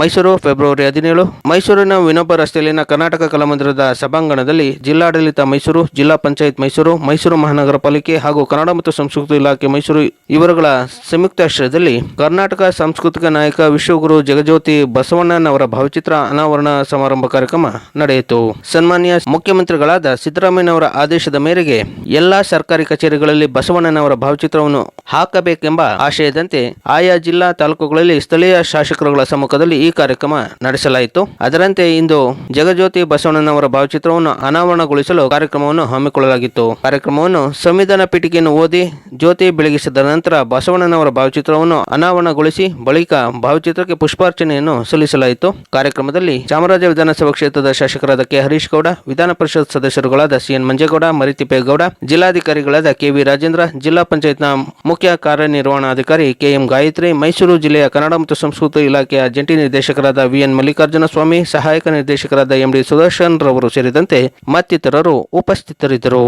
Mysuru, February ಹದಿನೇಳು. ಮೈಸೂರಿನ ವಿನೋಬ ರಸ್ತೆಯಲ್ಲಿನ ಕರ್ನಾಟಕ ಕಲಾಮಂದಿರದ ಸಭಾಂಗಣದಲ್ಲಿ ಜಿಲ್ಲಾಡಳಿತ ಮೈಸೂರು, ಜಿಲ್ಲಾ ಪಂಚಾಯತ್ ಮೈಸೂರು ಮೈಸೂರು ಮಹಾನಗರ ಪಾಲಿಕೆ ಹಾಗೂ ಕನ್ನಡ ಮತ್ತು ಸಂಸ್ಕೃತಿ ಇಲಾಖೆ ಮೈಸೂರು ಇವರುಗಳ ಸಂಯುಕ್ತಾಶ್ರಯದಲ್ಲಿ ಕರ್ನಾಟಕ ಸಾಂಸ್ಕೃತಿಕ ನಾಯಕ ವಿಶ್ವಗುರು ಜಗಜ್ಯೋತಿ ಬಸವಣ್ಣನವರ ಭಾವಚಿತ್ರ ಅನಾವರಣ ಸಮಾರಂಭ ಕಾರ್ಯಕ್ರಮ ನಡೆಯಿತು. ಸನ್ಮಾನ್ಯ ಮುಖ್ಯಮಂತ್ರಿಗಳಾದ ಸಿದ್ದರಾಮಯ್ಯನವರ ಆದೇಶದ ಮೇರೆಗೆ ಎಲ್ಲಾ ಸರ್ಕಾರಿ ಕಚೇರಿಗಳಲ್ಲಿ ಬಸವಣ್ಣನವರ ಭಾವಚಿತ್ರವನ್ನು ಹಾಕಬೇಕೆಂಬ ಆಶಯದಂತೆ ಆಯಾ ಜಿಲ್ಲಾ ತಾಲೂಕುಗಳಲ್ಲಿ ಸ್ಥಳೀಯ ಶಾಸಕರುಗಳ ಸಮ್ಮುಖದಲ್ಲಿ ಈ ಕಾರ್ಯಕ್ರಮ ನಡೆಸಲಾಯಿತು. ಅದರಂತೆ ಇಂದು ಜಗಜ್ಯೋತಿ ಬಸವಣ್ಣನವರ ಭಾವಚಿತ್ರವನ್ನು ಅನಾವರಣಗೊಳಿಸಲು ಕಾರ್ಯಕ್ರಮವನ್ನು ಹಮ್ಮಿಕೊಳ್ಳಲಾಗಿತ್ತು. ಕಾರ್ಯಕ್ರಮವನ್ನು ಸಂವಿಧಾನ ಪೀಠಿಕೆಯನ್ನು ಓದಿ ಜ್ಯೋತಿ ಬೆಳಗಿಸಿದ ನಂತರ ಬಸವಣ್ಣನವರ ಭಾವಚಿತ್ರವನ್ನು ಅನಾವರಣಗೊಳಿಸಿ ಬಳಿಕ ಭಾವಚಿತ್ರಕ್ಕೆ ಪುಷ್ಪಾರ್ಚನೆಯನ್ನು ಸಲ್ಲಿಸಲಾಯಿತು. ಕಾರ್ಯಕ್ರಮದಲ್ಲಿ ಚಾಮರಾಜ ವಿಧಾನಸಭಾ ಕ್ಷೇತ್ರದ ಶಾಸಕರಾದ ಕೆ. ಹರೀಶ್ ಗೌಡ, ವಿಧಾನ ಪರಿಷತ್ ಸದಸ್ಯರುಗಳಾದ ಸಿಎನ್ ಮಂಜೇಗೌಡ, ಮರಿತಿಪ್ಪೇಗೌಡ, ಜಿಲ್ಲಾಧಿಕಾರಿಗಳಾದ ಕೆವಿ ರಾಜೇಂದ್ರ, ಜಿಲ್ಲಾ ಪಂಚಾಯತ್ನ ಮುಖ್ಯ ಕಾರ್ಯನಿರ್ವಹಣಾಧಿಕಾರಿ ಕೆಎಂ ಗಾಯತ್ರಿ, ಮೈಸೂರು ಜಿಲ್ಲೆಯ ಕನ್ನಡ ಮತ್ತು ಸಂಸ್ಕೃತಿ ಇಲಾಖೆಯ ಜಂಟಿ ನಿರ್ದೇಶಕರಾದ ವಿಎನ್ ಮಲ್ಲಿಕಾರ್ಜುನ ಸ್ವಾಮಿ ಸಹಾಯಕ ನಿರ್ದೇಶಕರಾದ ಎಂಡಿ ಸುದರ್ಶನ್ ರವರು ಸೇರಿದಂತೆ ಮತ್ತಿತರರು ಉಪಸ್ಥಿತರಿದ್ದರು.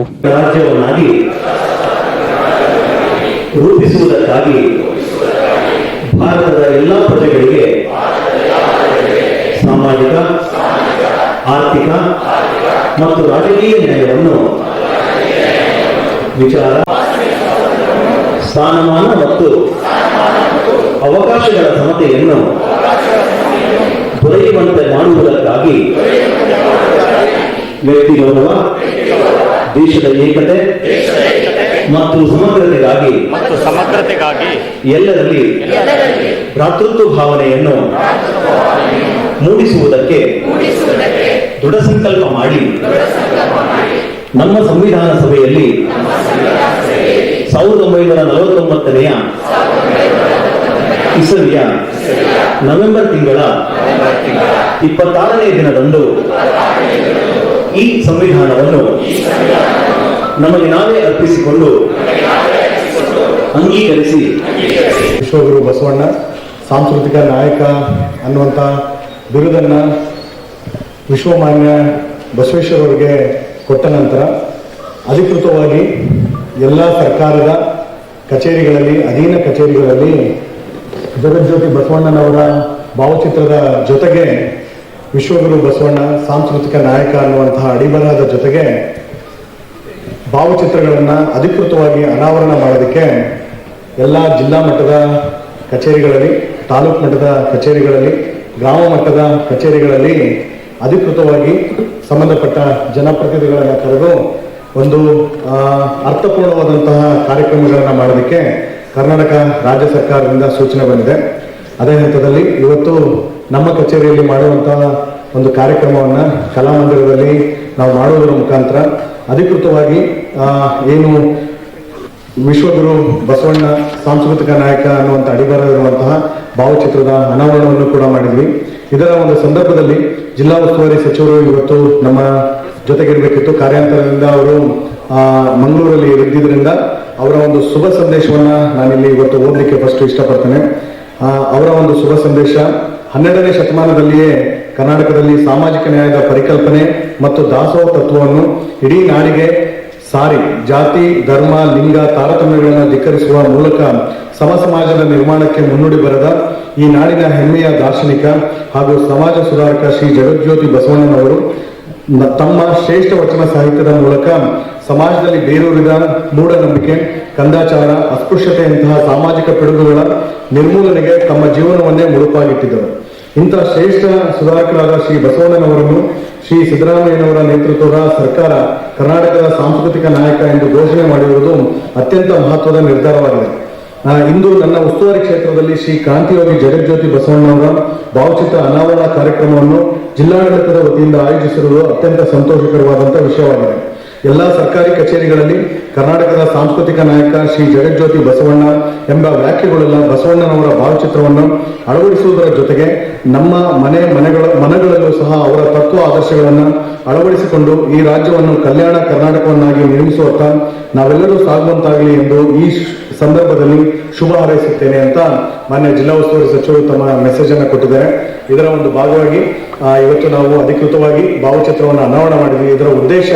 ಸಾಮಾಜಿಕ, ಆರ್ಥಿಕ ಮತ್ತು ರಾಜಕೀಯ ನ್ಯಾಯವನ್ನು ವಿಚಾರ ಸ್ಥಾನಮಾನ ಮತ್ತು ಅವಕಾಶಗಳ ಸಮತೆಯನ್ನು ದೊರೆಯುವಂತೆ ಮಾಡುವುದಕ್ಕಾಗಿ ವ್ಯಕ್ತಿ ಗೌರವ ದೇಶದ ಏಕತೆ ಮತ್ತು ಸಮಗ್ರತೆಗಾಗಿ ಮತ್ತು ಸಮಗ್ರತೆಗಾಗಿ ಎಲ್ಲರಲ್ಲಿ ಭ್ರಾತೃತ್ವ ಭಾವನೆಯನ್ನು ಮೂಡಿಸುವುದಕ್ಕೆ ದೃಢ ಸಂಕಲ್ಪ ಮಾಡಿ. ನಮ್ಮ ಸಂವಿಧಾನ ಸಭೆಯಲ್ಲಿ ಸಾವಿರದ ಒಂಬೈನೂರ ನಲವತ್ತೊಂಬತ್ತನೆಯ ಇಸವಿಯ ನವೆಂಬರ್ ತಿಂಗಳ ಇಪ್ಪತ್ತಾರನೇ ದಿನದಂದು ಈ ಸಂವಿಧಾನವನ್ನು ನಮಗೆ ನಾವೇ ಅರ್ಪಿಸಿಕೊಂಡು ಅಂಗೀಕರಿಸಿ. ವಿಶ್ವಗುರು ಬಸವಣ್ಣ, ಸಾಂಸ್ಕೃತಿಕ ನಾಯಕ ಅನ್ನುವಂಥ ಬಿರುದನ್ನು ವಿಶ್ವಮಾನ್ಯ ಬಸವೇಶ್ವರವರಿಗೆ ಕೊಟ್ಟ ನಂತರ ಅಧಿಕೃತವಾಗಿ ಎಲ್ಲ ಸರ್ಕಾರದ ಕಚೇರಿಗಳಲ್ಲಿ, ಅಧೀನ ಕಚೇರಿಗಳಲ್ಲಿ ಜಗಜ್ಯೋತಿ ಬಸವಣ್ಣನವರ ಭಾವಚಿತ್ರದ ಜೊತೆಗೆ ವಿಶ್ವಗುರು ಬಸವಣ್ಣ, ಸಾಂಸ್ಕೃತಿಕ ನಾಯಕ ಅನ್ನುವಂತಹ ಅಡಿಬರಹದ ಜೊತೆಗೆ ಭಾವಚಿತ್ರಗಳನ್ನು ಅಧಿಕೃತವಾಗಿ ಅನಾವರಣ ಮಾಡೋದಕ್ಕೆ ಎಲ್ಲ ಜಿಲ್ಲಾ ಮಟ್ಟದ ಕಚೇರಿಗಳಲ್ಲಿ, ತಾಲೂಕು ಮಟ್ಟದ ಕಚೇರಿಗಳಲ್ಲಿ, ಗ್ರಾಮ ಮಟ್ಟದ ಕಚೇರಿಗಳಲ್ಲಿ ಅಧಿಕೃತವಾಗಿ ಸಂಬಂಧಪಟ್ಟ ಜನಪ್ರತಿನಿಧಿಗಳನ್ನು ಕರೆದು ಒಂದು ಅರ್ಥಪೂರ್ಣವಾದಂತಹ ಕಾರ್ಯಕ್ರಮಗಳನ್ನು ಮಾಡೋದಕ್ಕೆ ಕರ್ನಾಟಕ ರಾಜ್ಯ ಸರ್ಕಾರದಿಂದ ಸೂಚನೆ ಬಂದಿದೆ. ಅದೇ ಹಂತದಲ್ಲಿ ಇವತ್ತು ನಮ್ಮ ಕಚೇರಿಯಲ್ಲಿ ಮಾಡುವಂತಹ ಒಂದು ಕಾರ್ಯಕ್ರಮವನ್ನು ಕಲಾಮಂದಿರದಲ್ಲಿ ನಾವು ಮಾಡುವುದರ ಮುಖಾಂತರ ಅಧಿಕೃತವಾಗಿ ಏನು ವಿಶ್ವಗುರು ಬಸವಣ್ಣ ಸಾಂಸ್ಕೃತಿಕ ನಾಯಕ ಅನ್ನುವಂಥ ಅಡಿಬರವಿರುವಂತಹ ಭಾವಚಿತ್ರದ ಅನಾವರಣವನ್ನು ಕೂಡ ಮಾಡಿದ್ವಿ. ಇದರ ಒಂದು ಸಂದರ್ಭದಲ್ಲಿ ಜಿಲ್ಲಾ ಉಸ್ತುವಾರಿ ಸಚಿವರು ಇವತ್ತು ನಮ್ಮ ಜೊತೆಗಿರಬೇಕಿತ್ತು. ಕಾರ್ಯಾಂತರದಿಂದ ಅವರು ಮಂಗಳೂರಲ್ಲಿ ಇದ್ದಿದ್ದರಿಂದ ಅವರ ಒಂದು ಶುಭ ಸಂದೇಶವನ್ನ ನಾನಿಲ್ಲಿ ಇವತ್ತು ಓದಲಿಕ್ಕೆ ಫಸ್ಟ್ ಇಷ್ಟಪಡ್ತೇನೆ. ಅವರ ಒಂದು ಶುಭ ಸಂದೇಶ ಹನ್ನೆರಡನೇ ಶತಮಾನದಲ್ಲಿಯೇ ಕರ್ನಾಟಕದಲ್ಲಿ ಸಾಮಾಜಿಕ ನ್ಯಾಯದ ಪರಿಕಲ್ಪನೆ ಮತ್ತು ದಾಸೋಹ ತತ್ವವನ್ನು ಇಡೀ ನಾಡಿಗೆ ಸಾರಿ, ಜಾತಿ, ಧರ್ಮ, ಲಿಂಗ, ತಾರತಮ್ಯಗಳನ್ನು ಧಿಕ್ಕರಿಸುವ ಮೂಲಕ ಸಮ ಸಮಾಜದ ನಿರ್ಮಾಣಕ್ಕೆ ಮುನ್ನುಡಿ ಬರೆದ ಈ ನಾಡಿನ ಹೆಮ್ಮೆಯ ದಾರ್ಶನಿಕ ಹಾಗೂ ಸಮಾಜ ಸುಧಾರಕ ಶ್ರೀ ಜಗಜ್ಯೋತಿ ಬಸವಣ್ಣನವರು ತಮ್ಮ ಶ್ರೇಷ್ಠ ವಚನ ಸಾಹಿತ್ಯದ ಮೂಲಕ ಸಮಾಜದಲ್ಲಿ ಬೇರೂರಿದ ಮೂಢನಂಬಿಕೆ, ಕಂದಾಚಾರ, ಅಸ್ಪೃಶ್ಯತೆಯಂತಹ ಸಾಮಾಜಿಕ ಪಿಡುಗುಗಳ ನಿರ್ಮೂಲನೆಗೆ ತಮ್ಮ ಜೀವನವನ್ನೇ ಮುಡುಪಾಗಿಟ್ಟಿದ್ದರು ಇಂತಹ ಶ್ರೇಷ್ಠ ಸುಧಾರಕರಾದ ಶ್ರೀ ಬಸವಣ್ಣನವರನ್ನು ಶ್ರೀ ಸಿದ್ದರಾಮಯ್ಯನವರ ನೇತೃತ್ವದ ಸರ್ಕಾರ ಕರ್ನಾಟಕದ ಸಾಂಸ್ಕೃತಿಕ ನಾಯಕ ಎಂದು ಘೋಷಣೆ ಮಾಡಿರುವುದು ಅತ್ಯಂತ ಮಹತ್ವದ ನಿರ್ಧಾರವಾಗಿದೆ. ಇಂದು ನನ್ನ ಉಸ್ತುವಾರಿ ಕ್ಷೇತ್ರದಲ್ಲಿ ಶ್ರೀ ಕ್ರಾಂತಿಯೋಗಿ ಜಗಜ್ಯೋತಿ ಬಸವಣ್ಣವರ ಭಾವಚಿತ್ರ ಅನಾವರಣ ಕಾರ್ಯಕ್ರಮವನ್ನು ಜಿಲ್ಲಾಡಳಿತದ ವತಿಯಿಂದ ಆಯೋಜಿಸಿರುವುದು ಅತ್ಯಂತ ಸಂತೋಷಕರವಾದಂತಹ ವಿಷಯವಾಗಿದೆ. ಎಲ್ಲ ಸರ್ಕಾರಿ ಕಚೇರಿಗಳಲ್ಲಿ ಕರ್ನಾಟಕದ ಸಾಂಸ್ಕೃತಿಕ ನಾಯಕ ಶ್ರೀ ಜಗಜ್ಯೋತಿ ಬಸವಣ್ಣ ಎಂಬ ವ್ಯಾಖ್ಯೆಗಳೆಲ್ಲ ಬಸವಣ್ಣನವರ ಭಾವಚಿತ್ರವನ್ನು ಅಳವಡಿಸುವುದರ ಜೊತೆಗೆ ನಮ್ಮ ಮನೆ ಮನೆಗಳ ಮನಗಳಲ್ಲೂ ಸಹ ಅವರ ತತ್ವ ಆದರ್ಶಗಳನ್ನು ಅಳವಡಿಸಿಕೊಂಡು ಈ ರಾಜ್ಯವನ್ನು ಕಲ್ಯಾಣ ಕರ್ನಾಟಕವನ್ನಾಗಿ ನಿರ್ಮಿಸುವತ್ತ ನಾವೆಲ್ಲರೂ ಸಾಗುವಂತಾಗಲಿ ಎಂದು ಈ ಸಂದರ್ಭದಲ್ಲಿ ಶುಭ ಹಾರೈಸುತ್ತೇನೆ ಅಂತ ಮಾನ್ಯ ಜಿಲ್ಲಾ ಉಸ್ತುವಾರಿ ಸಚಿವರು ತಮ್ಮ ಮೆಸೇಜ್ ಅನ್ನು ಕೊಟ್ಟಿದ್ದಾರೆ. ಇದರ ಒಂದು ಭಾಗವಾಗಿ ಇವತ್ತು ನಾವು ಅಧಿಕೃತವಾಗಿ ಭಾವಚಿತ್ರವನ್ನು ಅನಾವರಣ ಮಾಡಿದ್ವಿ. ಇದರ ಉದ್ದೇಶ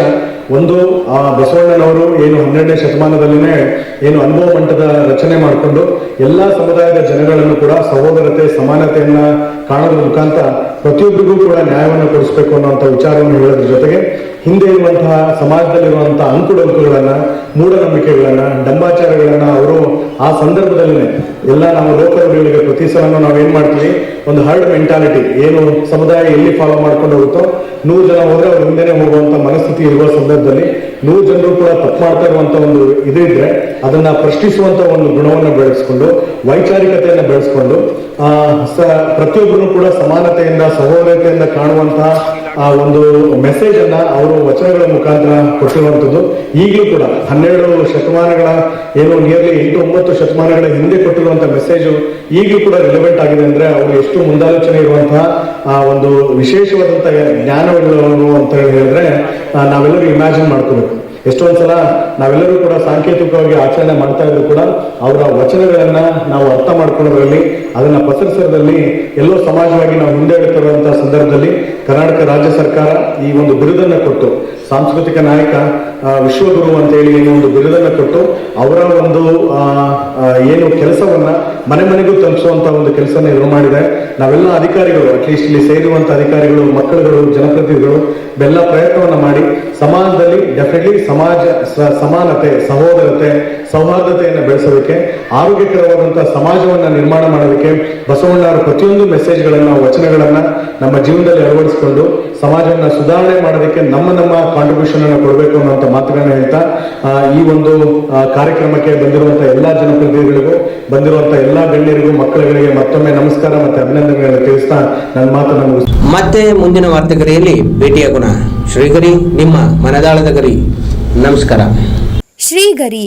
ಒಂದು, ಆ, ಬಸವಣ್ಣನವರು ಏನು ಹನ್ನೆರಡನೇ ಶತಮಾನದಲ್ಲಿನೇ ಏನು ಅನುಭವ ಮಂಟದ ರಚನೆ ಮಾಡಿಕೊಂಡು ಎಲ್ಲಾ ಸಮುದಾಯದ ಜನಗಳನ್ನು ಕೂಡ ಸಹೋದರತೆ, ಸಮಾನತೆಯನ್ನ ಕಾಣೋದ್ರ ಮುಖಾಂತರ ಪ್ರತಿಯೊಬ್ಬರಿಗೂ ಕೂಡ ನ್ಯಾಯವನ್ನು ಕೊಡಿಸಬೇಕು ಅನ್ನುವಂಥ ವಿಚಾರವನ್ನು ಹೇಳೋದ್ರ ಜೊತೆಗೆ ಹಿಂದೆ ಇರುವಂತಹ ಸಮಾಜದಲ್ಲಿರುವಂತಹ ಅಂಕುಡೊಂಕುಗಳನ್ನು, ಮೂಢನಂಬಿಕೆಗಳನ್ನ ಡಂಬಾಚಾರಗಳನ್ನ ಅವರು ಆ ಸಂದರ್ಭದಲ್ಲಿ ಎಲ್ಲ ನಾವು ಲೋಕರುಗಳಿಗೆ ಪ್ರತಿ ನಾವು ಏನ್ ಮಾಡ್ತೀವಿ? ಒಂದು ಹರ್ಡ್ ಮೆಂಟಾಲಿಟಿ ಏನು ಸಮುದಾಯ ಎಲ್ಲಿ ಫಾಲೋ ಮಾಡ್ಕೊಂಡು ಹೋಗುತ್ತೋ, ನೂರು ಜನ ಹೋದ್ರೆ ಅವ್ರ ಹಿಂದೆನೆ ಹೋಗುವಂತ ಮನಸ್ಥಿತಿ ಇರುವ ಸಂದರ್ಭದಲ್ಲಿ ನೂರು ಜನರು ಕೂಡ ತಪ್ಪು ಮಾಡ್ತಾ ಇರುವಂತ ಒಂದು ಇದಿದ್ರೆ ಅದನ್ನ ಪ್ರಶ್ನಿಸುವಂತ ಒಂದು ಗುಣವನ್ನು ಬೆಳೆಸ್ಕೊಂಡು, ವೈಚಾರಿಕತೆಯನ್ನು ಬೆಳೆಸ್ಕೊಂಡು, ಆ ಪ್ರತಿಯೊಬ್ಬರು ಕೂಡ ಸಮಾನತೆಯಿಂದ, ಸಹೋದರತೆಯಿಂದ ಕಾಣುವಂತಹ ಆ ಒಂದು ಮೆಸೇಜ್ ಅನ್ನ ಅವರು ವಚನಗಳ ಮುಖಾಂತರ ಕೊಟ್ಟಿರುವಂತದ್ದು ಈಗಲೂ ಕೂಡ ಹನ್ನೆರಡು ಶತಮಾನಗಳ ಏನು ನಿಯರ್ಲಿ ಎಂಟು ಒಂಬತ್ತು ಶತಮಾನಗಳ ಹಿಂದೆ ಕೊಟ್ಟಿರುವಂತಹ ಮೆಸೇಜ್ ಈಗಲೂ ಕೂಡ ರಿಲೆವೆಂಟ್ ಆಗಿದೆ ಅಂದ್ರೆ ಅವರು ಎಷ್ಟು ಮುಂದಾಲೋಚನೆ ಇರುವಂತಹ ಆ, ಒಂದು ವಿಶೇಷವಾದಂತಹ ಜ್ಞಾನಗಳು ಅಂತ ಹೇಳಿ ಹೇಳಿದ್ರೆ ನಾವೆಲ್ಲರೂ ಇಮ್ಯಾಜಿನ್ ಮಾಡ್ಕೋಬೇಕು. ಎಷ್ಟೊಂದ್ಸಲ ನಾವೆಲ್ಲರೂ ಕೂಡ ಸಾಂಕೇತಿಕವಾಗಿ ಆಚರಣೆ ಮಾಡ್ತಾ ಇದ್ರು ಕೂಡ ಅವರ ವಚನಗಳನ್ನ ನಾವು ಅರ್ಥ ಮಾಡ್ಕೊಳ್ಳೋದ್ರಲ್ಲಿ, ಅದನ್ನ ಪಸರಿಸೋದ್ರಲ್ಲಿ ಎಲ್ಲೋ ಸಮಾಜವಾಗಿ ನಾವು ಹಿಂದೆ ಇಡ್ತಿರುವಂತಹ ಸಂದರ್ಭದಲ್ಲಿ ಕರ್ನಾಟಕ ರಾಜ್ಯ ಸರ್ಕಾರ ಈ ಒಂದು ಬಿರುದನ್ನ ಕೊಟ್ಟು, ಸಾಂಸ್ಕೃತಿಕ ನಾಯಕ ವಿಶ್ವಗುರು ಅಂತ ಹೇಳಿ ಒಂದು ಬಿರುದನ್ನ ಕೊಟ್ಟು, ಅವರ ಒಂದು ಏನು ಕೆಲಸವನ್ನ ಮನೆ ಮನೆಗೂ ತಲುಪಿಸುವಂತ ಒಂದು ಕೆಲಸನ ಇವರು ಮಾಡಿದೆ ನಾವೆಲ್ಲ ಅಧಿಕಾರಿಗಳು ಅಟ್ಲೀಸ್ಟ್ ಇಲ್ಲಿ ಸೇರಿರುವಂತ ಅಧಿಕಾರಿಗಳು, ಮಕ್ಕಳುಗಳು, ಜನಪ್ರತಿನಿಧಿಗಳು, ಬೆಲ್ಲ ಪ್ರಯತ್ನವನ್ನ ಮಾಡಿ, ಸಮಾಜದಲ್ಲಿ ಡೆಫಿನೆಟ್ಲಿ ಸಮಾಜ ಸಮಾನತೆ, ಸಹೋದರತೆ ಸೌಹಾರ್ದತೆಯನ್ನು ಬೆಳೆಸೋದಕ್ಕೆ ಆರೋಗ್ಯಕರವಾದಂತಹ ಸಮಾಜವನ್ನ ನಿರ್ಮಾಣ ಮಾಡೋದಕ್ಕೆ ಬಸವಣ್ಣವರ ಪ್ರತಿಯೊಂದು ಮೆಸೇಜ್ಗಳನ್ನ ವಚನಗಳನ್ನ ನಮ್ಮ ಜೀವನದಲ್ಲಿ ಅಳವಡಿಸಿಕೊಂಡು ಸಮಾಜವನ್ನ ಸುಧಾರಣೆ ಮಾಡೋದಕ್ಕೆ ನಮ್ಮ ನಮ್ಮ ಕಾಂಟ್ರಿಬ್ಯೂಷನ್ ಅನ್ನು ಕೊಡಬೇಕು ಅನ್ನುವಂಥ ಮಾತುಗಳನ್ನ ಹೇಳ್ತಾ ಈ ಒಂದು ಕಾರ್ಯಕ್ರಮಕ್ಕೆ ಬಂದಿರುವಂತಹ ಎಲ್ಲಾ ಜನಪ್ರತಿನಿಧಿಗಳಿಗೂ ಬಂದಿರುವಂತಹ ಎಲ್ಲಾ ಗಣ್ಯರಿಗೂ ಮಕ್ಕಳುಗಳಿಗೆ ಮತ್ತೊಮ್ಮೆ ನಮಸ್ಕಾರ ಮತ್ತೆ ಅಭಿನಂದನೆಗಳನ್ನು ತಿಳಿಸ್ತಾ ನನ್ನ ಮಾತನ್ನು ಮತ್ತೆ ಮುಂದಿನ ವಾರ್ತೆಗರಿಯಲ್ಲಿ ಭೇಟಿಯಾಗೋಣ ಶ್ರೀಗರಿ ನಿಮ್ಮ ಮನದಾಳದ ಗರಿ. ನಮಸ್ಕಾರ. ಶ್ರೀಗರಿ